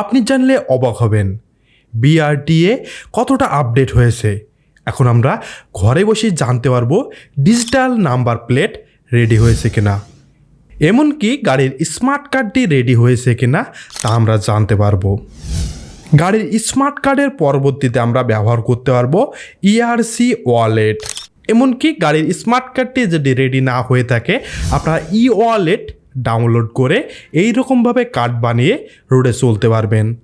আপনি জানলে অবাক হবেন। বিআরটিএ কতটা আপডেট হয়েছে? এখন আমরা ঘরে বসে জানতে পারব ডিজিটাল নাম্বার প্লেট রেডি হয়েছে কিনা। এমনকি গাড়ির স্মার্ট কার্ডটি রেডি হয়েছে কিনা তা আমরা জানতে পারব। গাড়ির স্মার্ট কার্ডের পরবর্তীতে আমরা ব্যবহার করতে পারব ইআরসি ওয়ালেট এমনকি গাড়ির স্মার্ট কার্ডটি যদি রেডি না হয়ে থাকে, আপনারা ই ওয়ালেট ডাউনলোড করে এই রকমভাবে কার্ড বানিয়ে রোডে চলতে পারবেন।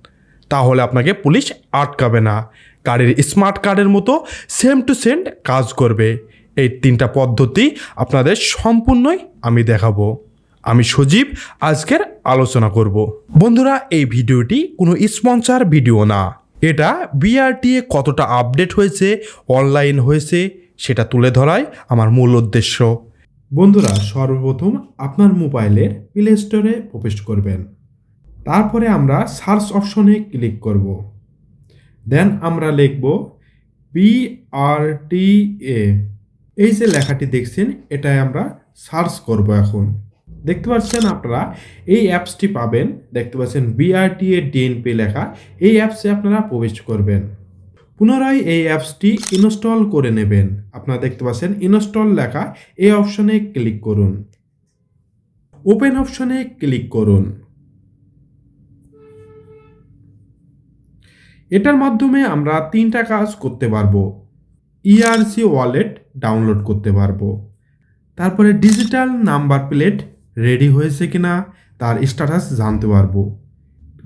তাহলে আপনাকে পুলিশ আটকাবে না। গাড়ির স্মার্ট কার্ডের মতো সেম টু সেম কাজ করবে। এই তিনটা পদ্ধতি আপনাদের সম্পূর্ণই আমি দেখাবো। আমি সজীব, আজকের আলোচনা করব। বন্ধুরা, এই ভিডিওটি কোনো স্পন্সার ভিডিও না। এটা বিআরটিএ কতটা আপডেট হয়েছে অনলাইন হয়েছে, সেটা তুলে ধরাই আমার মূল উদ্দেশ্য। বন্ধুরা, সর্বপ্রথম আপনার মোবাইলের প্লে স্টোরে প্রবেশ করবেন। তারপরে আমরা সার্চ অপশনে ক্লিক করব। দেন আমরা লিখব বিআরটিএ এই যে লেখাটি দেখছেন, এটাই আমরা সার্চ করব এখন। দেখতে পাচ্ছেন আপনারা, এই অ্যাপসটি পাবেন। দেখতে পাচ্ছেন বিআরটিএ ডিএনপি লেখা। এই অ্যাপসে আপনারা প্রবেশ করবেন। পুনরায় এই অ্যাপসটি ইনস্টল করে নেবেন। আপনারা দেখতে পাচ্ছেন, ইনস্টল লেখা এই অপশনে ক্লিক করুন। ওপেন অপশনে ক্লিক করুন। এটার মাধ্যমে আমরা তিনটা কাজ করতে পারব। ইআরসি ওয়ালেট ডাউনলোড করতে পারব। তারপরে ডিজিটাল নাম্বার প্লেট রেডি হয়েছে কিনা, তার স্ট্যাটাস জানতে পারব।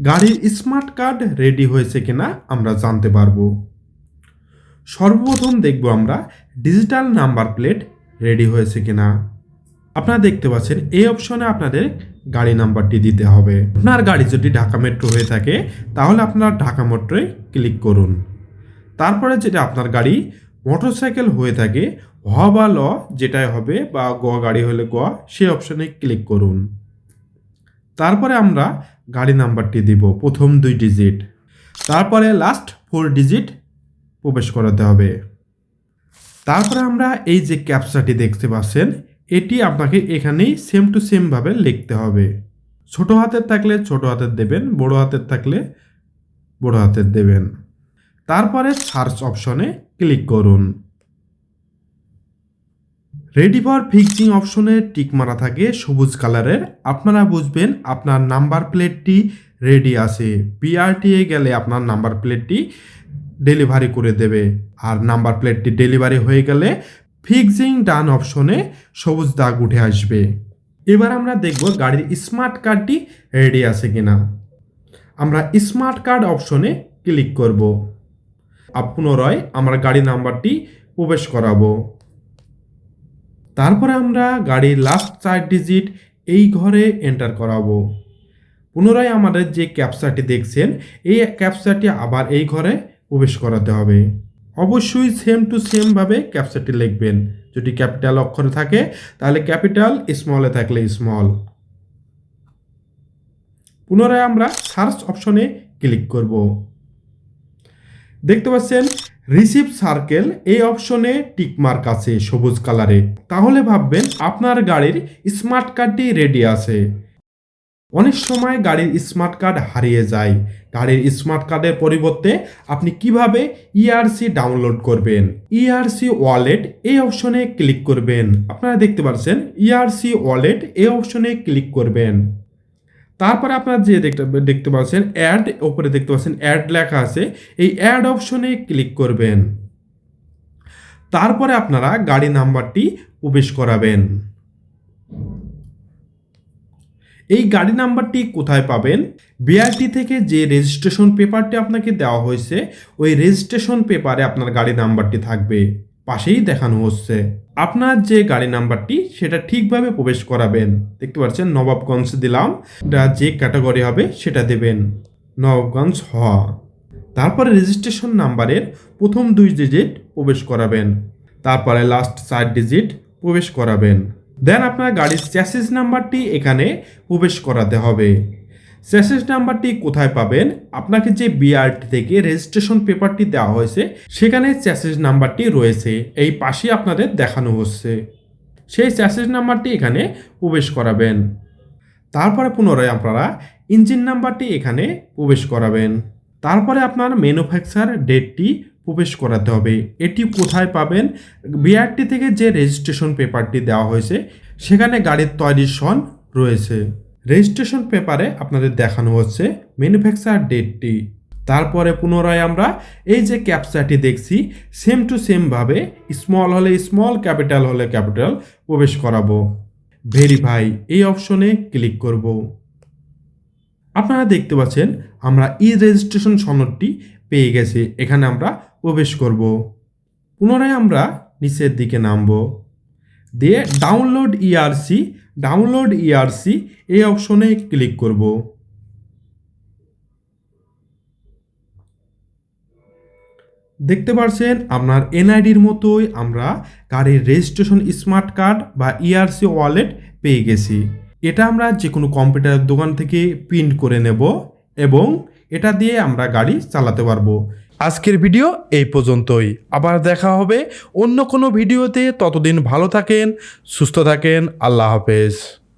গাড়ির স্মার্ট কার্ড রেডি হয়েছে কিনা আমরা জানতে পারব। সর্বপ্রথম দেখব আমরা ডিজিটাল নাম্বার প্লেট রেডি হয়েছে কিনা। আপনারা দেখতে পাচ্ছেন, এই অপশনে আপনাদের গাড়ি নাম্বারটি দিতে হবে। আপনার গাড়ি যদি ঢাকা মেট্রো হয়ে থাকে, তাহলে আপনার ঢাকা মেট্রোয় ক্লিক করুন। তারপরে যেটা আপনার গাড়ি মোটরসাইকেল হয়ে থাকে, হ বা ল যেটাই হবে বা গ গাড়ি হলে গ, সেই অপশনে ক্লিক করুন। তারপরে আমরা গাড়ি নাম্বারটি দিব, প্রথম দুই ডিজিট তারপরে লাস্ট ফোর ডিজিট প্রবেশ করাতে হবে। তারপরে আমরা এই যে ক্যাপচাটি দেখতে পাচ্ছেন, এটি আপনাকে এখানেই সেম টু সেমভাবে লিখতে হবে। ছোট হাতের থাকলে ছোট হাতের দেবেন, বড় হাতের থাকলে বড় হাতের দেবেন। তারপরে সার্চ অপশনে ক্লিক করুন। রেডি ফর ফিক্সিং অপশনে টিক মারা থাকে সবুজ কালারের আপনারা বুঝবেন আপনার নাম্বার প্লেটটি রেডি আছে। বিআরটিএ গেলে আপনার নাম্বার প্লেটটি ডেলিভারি করে দেবে। আর নাম্বার প্লেটটি ডেলিভারি হয়ে গেলে ফিক্সিং ডান অপশনে সবুজ দাগ উঠে আসবে। এবার আমরা দেখব গাড়ির স্মার্ট কার্ডটি রেডি আছে কিনা। আমরা স্মার্ট কার্ড অপশনে ক্লিক করব। পুনরায় আমরা গাড়ি নাম্বারটি প্রবেশ করাবো। তারপরে আমরা গাড়ির লাস্ট চার ডিজিট এই ঘরে এন্টার করাবো। পুনরায় আমাদের যে ক্যাপচারটি দেখছেন, এই ক্যাপচারটি আবার এই ঘরে প্রবেশ করাতে হবে। অবশ্যই সেম টু সেমভাবে ক্যাপচারটি লিখবেন। যদি ক্যাপিটাল অক্ষরে থাকে, তাহলে ক্যাপিটাল স্মলে থাকলে স্মল পুনরায় আমরা সার্চ অপশনে ক্লিক করব। দেখতে পাচ্ছেন রিসিভ সার্কেল এই অপশনে টিকমার্ক আছে সবুজ কালারে তাহলে ভাববেন আপনার গাড়ির স্মার্ট কার্ডটি রেডি আছে। অনেক সময় গাড়ির স্মার্ট কার্ড হারিয়ে যায়। গাড়ির স্মার্ট কার্ডের পরিবর্তে আপনি কীভাবে ইআরসি ডাউনলোড করবেন? ইআরসি ওয়ালেট এই অপশনে ক্লিক করবেন। আপনারা দেখতে পাচ্ছেন ইআরসি ওয়ালেট এই অপশনে ক্লিক করবেন। তারপরে আপনার যে দেখতে দেখতে পাচ্ছেন অ্যাড ওপরে দেখতে পাচ্ছেন অ্যাড লেখা আছে। এই অ্যাড অপশনে ক্লিক করবেন। তারপরে আপনারা গাড়ি নাম্বারটি প্রবেশ করাবেন। এই গাড়ি নাম্বারটি কোথায় পাবেন? বিআরটি থেকে যে রেজিস্ট্রেশন পেপারটি আপনাকে দেওয়া হয়েছে, ওই রেজিস্ট্রেশন পেপারে আপনার গাড়ি নাম্বারটি থাকবে। পাশেই দেখানো হচ্ছে। আপনার যে গাড়ি নাম্বারটি, সেটা ঠিকভাবে প্রবেশ করাবেন। দেখতে পাচ্ছেন, নবাবগঞ্জ দিলাম। যে ক্যাটাগরি হবে, সেটা দেবেন। নবাবগঞ্জ হ তারপরে রেজিস্ট্রেশন নাম্বারের প্রথম দুই ডিজিট প্রবেশ করাবেন। তারপরে লাস্ট চার ডিজিট প্রবেশ করাবেন। দেন আপনার গাড়ির চ্যাসিস নাম্বারটি এখানে প্রবেশ করাতে হবে। চ্যাসিস নাম্বারটি কোথায় পাবেন? আপনাকে যে বিআরটি থেকে রেজিস্ট্রেশন পেপারটি দেওয়া হয়েছে, সেখানে চ্যাসিস নাম্বারটি রয়েছে। এই পাশে আপনাদের দেখানো হচ্ছে। সেই চ্যাসিস নাম্বারটি এখানে প্রবেশ করাবেন। তারপরে পুনরায় আপনারা ইঞ্জিন নাম্বারটি এখানে প্রবেশ করাবেন। তারপরে আপনার ম্যানুফ্যাকচার ডেটটি প্রবেশ করাতে হবে। এটি কোথায় পাবেন? বিআরটি থেকে যে রেজিস্ট্রেশন পেপারটি দেওয়া হয়েছে, সেখানে গাড়ির তৈরির সন রয়েছে। রেজিস্ট্রেশন পেপারে আপনাদের দেখানো হচ্ছে ম্যানুফ্যাকচার ডেটটি তারপরে পুনরায় আমরা এই যে ক্যাপচাটি দেখছি সেম টু সেমভাবে স্মল হলে স্মল ক্যাপিটাল হলে ক্যাপিটাল প্রবেশ করাবো। ভেরিফাই এই অপশনে ক্লিক করব। আপনারা দেখতে পাচ্ছেন, আমরা ই রেজিস্ট্রেশন সনদটি পেয়ে গেছি। এখানে আমরা প্রবেশ করব। পুনরায় আমরা নিচের দিকে নামব। দিয়ে ডাউনলোড ইআরসি ডাউনলোড ইআরসি এই অপশনে ক্লিক করব। দেখতে পাচ্ছেন আপনার এনআইডির মতোই আমরা গাড়ির রেজিস্ট্রেশন স্মার্ট কার্ড বা ইআরসি ওয়ালেট পেয়ে গেছি। এটা আমরা যে কোনো কম্পিউটারের দোকান থেকে প্রিন্ট করে নেব এবং এটা দিয়ে আমরা গাড়ি চালাতে পারব। আজকের ভিডিও এই পর্যন্তই। আবার দেখা হবে অন্য কোনো ভিডিওতে। ততদিন ভালো থাকেন, সুস্থ থাকেন। আল্লাহ হাফেজ।